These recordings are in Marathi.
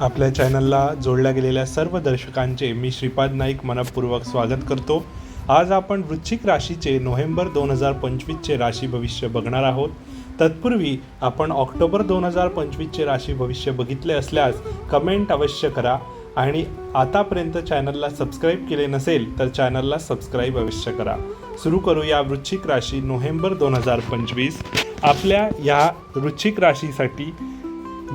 आपल्या चॅनलला जोडल्या गेलेल्या सर्व दर्शकांचे मी श्रीपाद नाईक मनपूर्वक स्वागत करतो. आज आपण वृश्चिक राशीचे नोव्हेंबर दोन हजार पंचवीसचे राशी भविष्य बघणार आहोत. तत्पूर्वी आपण ऑक्टोबर दोन हजार पंचवीसचे राशी भविष्य बघितले असल्यास कमेंट अवश्य करा आणि आतापर्यंत चॅनलला सबस्क्राईब केले नसेल तर चॅनलला सबस्क्राईब अवश्य करा. सुरू करूया वृश्चिक राशी नोव्हेंबर दोन हजार पंचवीस. आपल्या या वृश्चिक राशीसाठी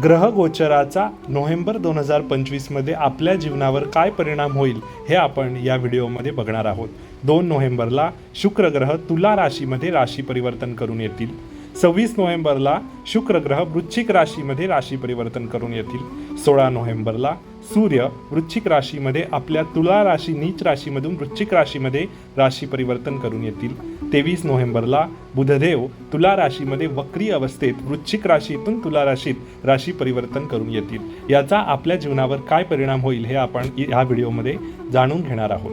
ग्रहगोचराचा नोव्हेंबर दोन हजार पंचवीसमध्ये आपल्या जीवनावर काय परिणाम होईल हे आपण या व्हिडिओमध्ये बघणार आहोत. दोन नोव्हेंबरला शुक्र ग्रह तुला राशीमध्ये राशी परिवर्तन करून येतील. सव्वीस नोव्हेंबरला शुक्र ग्रह वृश्चिक राशीमध्ये राशी परिवर्तन करून येतील. सोळा नोव्हेंबरला सूर्य वृश्चिक राशीमध्ये आपल्या तुला राशी नीच राशीमधून वृश्चिक राशीमध्ये राशी परिवर्तन करून येतील. तेवीस नोव्हेंबरला बुधदेव तुला राशीमध्ये वक्री अवस्थेत वृश्चिक राशीतून तुला राशीत राशी परिवर्तन करून येतील. याचा आपल्या जीवनावर काय परिणाम होईल हे आपण या व्हिडिओमध्ये जाणून घेणार आहोत.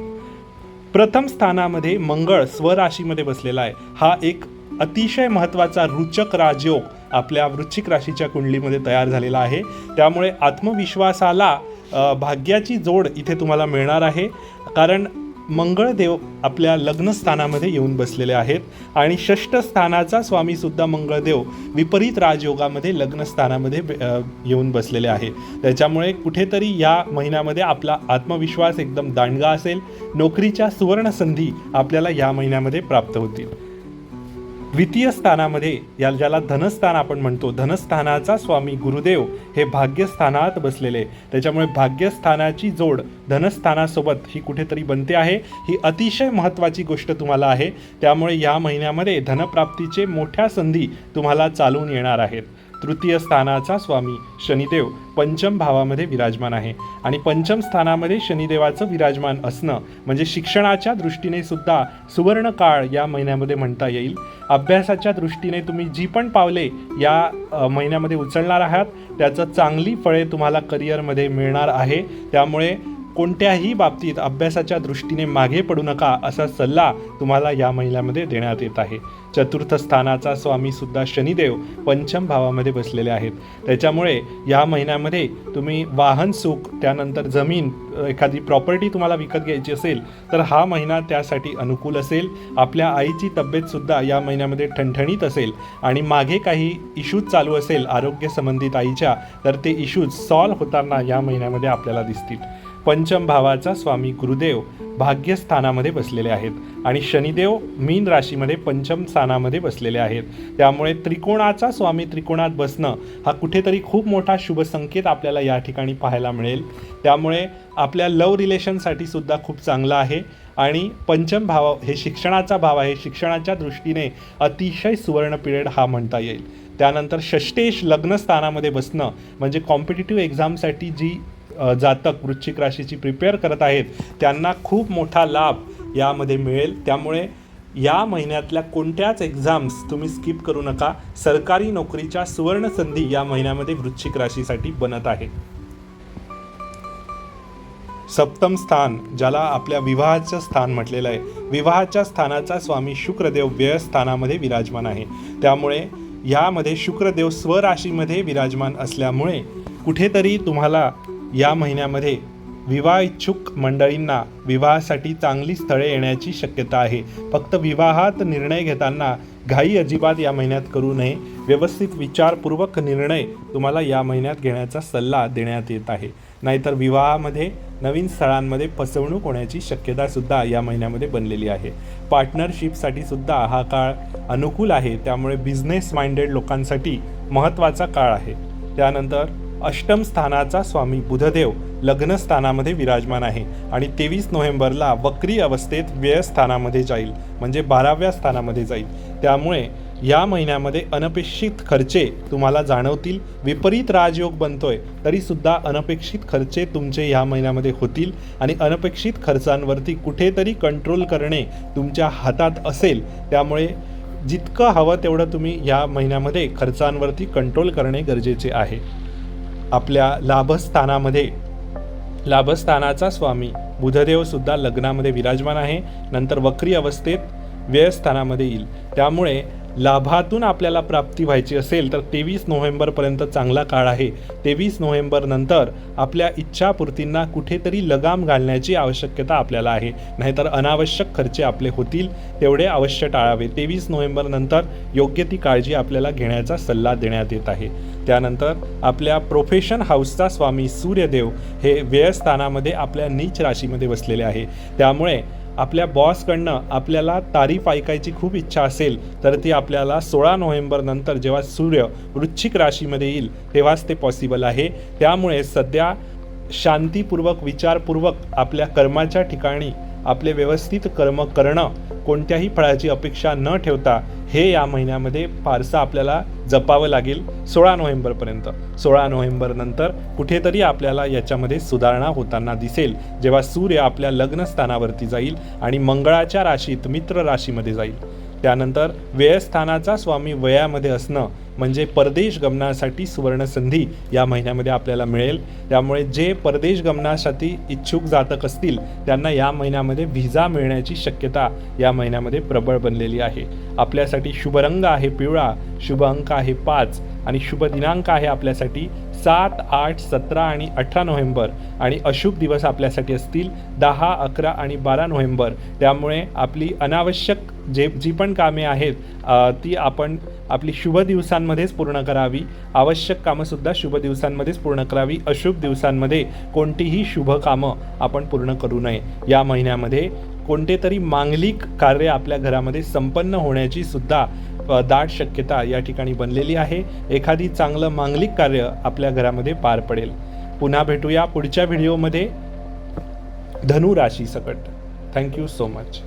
प्रथम स्थानामध्ये मंगळ स्वराशीमध्ये बसलेला आहे. हा एक अतिशय महत्त्वाचा रुचक राजयोग आपल्या वृश्चिक राशीच्या कुंडलीमध्ये तयार झालेला आहे. त्यामुळे आत्मविश्वासाला भाग्याची जोड इथे तुम्हाला मिळणार आहे. कारण मंगळदेव आपल्या लग्नस्थानामध्ये येऊन बसलेले आहेत आणि षष्ठ स्थानाचा स्वामीसुद्धा मंगळदेव विपरीत राजयोगामध्ये लग्नस्थानामध्ये येऊन बसलेले आहे. त्याच्यामुळे कुठेतरी या महिन्यामध्ये आपला आत्मविश्वास एकदम दांडगा असेल. नोकरीच्या सुवर्ण संधी आपल्याला या महिन्यामध्ये प्राप्त होतील. द्वितीय स्थानामध्ये या ज्याला धनस्थान आपण म्हणतो धनस्थानाचा स्वामी गुरुदेव हे भाग्यस्थानात बसलेले. त्याच्यामुळे भाग्यस्थानाची जोड धनस्थानासोबत ही कुठेतरी बनते आहे. ही अतिशय महत्त्वाची गोष्ट तुम्हाला आहे. त्यामुळे या महिन्यामध्ये धनप्राप्तीचे मोठ्या संधी तुम्हाला चालून येणार आहेत. तृतीय स्थानाचा स्वामी शनिदेव पंचम भावामध्ये विराजमान आहे. आणि पंचम स्थानामध्ये शनिदेवाचं विराजमान असणं म्हणजे शिक्षणाच्या दृष्टीने सुद्धा सुवर्ण काळ या महिन्यामध्ये म्हणता येईल. अभ्यासाच्या दृष्टीने तुम्ही जी पण पावले या महिन्यामध्ये उचलणार आहात त्याचं चांगली फळे तुम्हाला करिअरमध्ये मिळणार आहे. त्यामुळे कोणत्याही बाबतीत अभ्यासाच्या दृष्टीने मागे पडू नका असा सल्ला तुम्हाला या महिन्यामध्ये देण्यात येत आहे. चतुर्थ स्थानाचा स्वामी सुद्धा शनिदेव पंचम भावामध्ये बसलेले आहेत. त्याच्यामुळे या महिन्यामध्ये तुम्ही वाहन सुख त्यानंतर जमीन एखादी प्रॉपर्टी तुम्हाला विकत घ्यायची असेल तर हा महिना त्यासाठी अनुकूल असेल. आपल्या आईची तब्येतसुद्धा या महिन्यामध्ये ठणठणीत असेल आणि मागे काही इश्यूज चालू असेल आरोग्य संबंधित आईच्या तर ते इश्यूज सॉल्व्ह होताना या महिन्यामध्ये आपल्याला दिसतील. पंचम भावाचा स्वामी गुरुदेव भाग्यस्थानामध्ये बसलेले आहेत. आणि शनिदेव मीन राशीमध्ये पंचम स्थानामध्ये बसलेले आहेत. त्यामुळे त्रिकोणाचा स्वामी त्रिकोणात बसणं हा कुठेतरी खूप मोठा शुभ संकेत आपल्याला या ठिकाणी पाहायला मिळेल. त्यामुळे आपल्या लव रिलेशनसाठी सुद्धा खूप चांगलं आहे. आणि पंचम भाव हे शिक्षणाचा भाव आहे. शिक्षणाच्या दृष्टीने अतिशय सुवर्ण पिरियड हा म्हणता येईल. त्यानंतर षष्टेश लग्नस्थानामध्ये बसणं म्हणजे कॉम्पिटिटिव्ह एक्झामसाठी जी जातक वृश्चिक राशीची प्रिपेअर करत आहेत त्यांना खूप मोठा लाभ यामध्ये मिळेल. त्यामुळे या महिन्यातल्या कोणत्याच एक्झाम्स तुम्ही स्किप करू नका. सरकारी नोकरीच्या सुवर्ण संधी या महिन्यामध्ये वृश्चिक राशीसाठी बनत आहे. सप्तम स्थान ज्याला आपल्या विवाहाचं स्थान म्हटलेलं आहे. विवाहाच्या स्थानाचा स्वामी शुक्रदेव व्ययस्थानामध्ये विराजमान आहे. त्यामुळे यामध्ये शुक्रदेव स्वराशीमध्ये विराजमान असल्यामुळे कुठेतरी तुम्हाला या महिन्यामध्ये विवाह इच्छुक मंडळींना विवाहासाठी चांगली स्थळे येण्याची शक्यता आहे. फक्त विवाहात निर्णय घेताना घाई अजिबात या महिन्यात करू नये. व्यवस्थित विचारपूर्वक निर्णय तुम्हाला या महिन्यात घेण्याचा सल्ला देण्यात येत आहे. नाहीतर विवाहामध्ये नवीन स्थळांमध्ये फसवणूक होण्याची शक्यतासुद्धा या महिन्यामध्ये बनलेली आहे. पार्टनरशिपसाठी सुद्धा हा काळ अनुकूल आहे. त्यामुळे बिझनेस माइंडेड लोकांसाठी महत्त्वाचा काळ आहे. त्यानंतर अष्टम स्थानाचा स्वामी बुधदेव लग्नस्थानामध्ये विराजमान आहे आणि तेवीस नोव्हेंबरला वक्री अवस्थेत व्ययस्थानामध्ये जाईल म्हणजे बाराव्या स्थानामध्ये जाईल. त्यामुळे या महिन्यामध्ये अनपेक्षित खर्चे तुम्हाला जाणवतील. विपरीत राजयोग बनतोय तरीसुद्धा अनपेक्षित खर्चे तुमचे ह्या महिन्यामध्ये होतील आणि अनपेक्षित खर्चांवरती कुठेतरी कंट्रोल करणे तुमच्या हातात असेल. त्यामुळे जितकं हवं तेवढं तुम्ही या महिन्यामध्ये खर्चांवरती कंट्रोल करणे गरजेचे आहे. आपल्या लाभस्थानामध्ये. लाभस्थानाचा स्वामी बुधदेवसुद्धा लग्नामध्ये विराजमान आहे. नंतर वक्री अवस्थेत व्ययस्थानामध्ये येईल. त्यामुळे लाभातून आपल्याला प्राप्ती व्हायची असेल तर तेवीस नोव्हेंबरपर्यंत चांगला काळ आहे. तेवीस नोव्हेंबरनंतर आपल्या इच्छापूर्तींना कुठेतरी लगाम घालण्याची आवश्यकता आपल्याला आहे. नाहीतर अनावश्यक खर्चे आपले होतील तेवढे अवश्य टाळावे. तेवीस नोव्हेंबरनंतर योग्य ती काळजी आपल्याला घेण्याचा सल्ला देण्यात येत आहे. त्यानंतर आपल्या प्रोफेशन हाऊसचा स्वामी सूर्यदेव हे व्ययस्थानामध्ये आपल्या नीच राशीमध्ये बसलेले आहे. त्यामुळे आपल्या बॉसकडनं आपल्याला तारीफ ऐकायची खूप इच्छा असेल तर ती आपल्याला सोळा नोव्हेंबर नंतर जेव्हा सूर्य वृश्चिक राशीमध्ये येईल तेव्हाच ते पॉसिबल आहे. त्यामुळे सध्या शांतीपूर्वक विचारपूर्वक आपल्या कर्माच्या ठिकाणी आपले व्यवस्थित कर्म करणं कोणत्याही फळाची अपेक्षा न ठेवता हे या महिन्यामध्ये फारसं आपल्याला जपावं लागेल सोळा नोव्हेंबरपर्यंत. सोळा नोव्हेंबर नंतर कुठेतरी आपल्याला याच्यामध्ये सुधारणा होताना दिसेल जेव्हा सूर्य आपल्या लग्नस्थानावरती जाईल आणि मंगळाच्या राशीत मित्र राशीमध्ये जाईल. त्यानंतर व्ययस्थानाचा स्वामी वयामध्ये असणं म्हणजे परदेश गमनासाठी सुवर्णसंधी या महिन्यामध्ये आपल्याला मिळेल. त्यामुळे जे परदेश गमनासाठी इच्छुक जातक असतील त्यांना या महिन्यामध्ये व्हिजा मिळण्याची शक्यता या महिन्यामध्ये प्रबळ बनलेली आहे. आपल्यासाठी शुभ रंग आहे पिवळा शुभ अंक आहे पाच आणि शुभ दिनांक आहे आपल्यासाठी सात आठ सतरा आणि अठरा नोव्हेंबर आणि अशुभ दिवस आपल्यासाठी असतील. दहा अकरा आणि बारा नोव्हेंबर. त्यामुळे आपली अनावश्यक जे जी पण कामे आहेत ती आपण आपली शुभ दिवसांमध्येच पूर्ण करावी. आवश्यक कामंसुद्धा शुभ दिवसांमध्येच पूर्ण करावी. अशुभ दिवसांमध्ये कोणतीही शुभ कामं आपण पूर्ण करू नये. या महिन्यामध्ये कोणते तरी मांगलिक कार्य आपल्या घरामध्ये संपन्न होण्याची सुद्धा दाट शक्यता या ठिकाणी बनलेली आहे. एखादी चांगलं मांगलिक कार्य आपल्या घरामध्ये पार पडेल. पुन्हा भेटूया पुढच्या व्हिडिओमध्ये. धनु राशी सकट. Thank you so much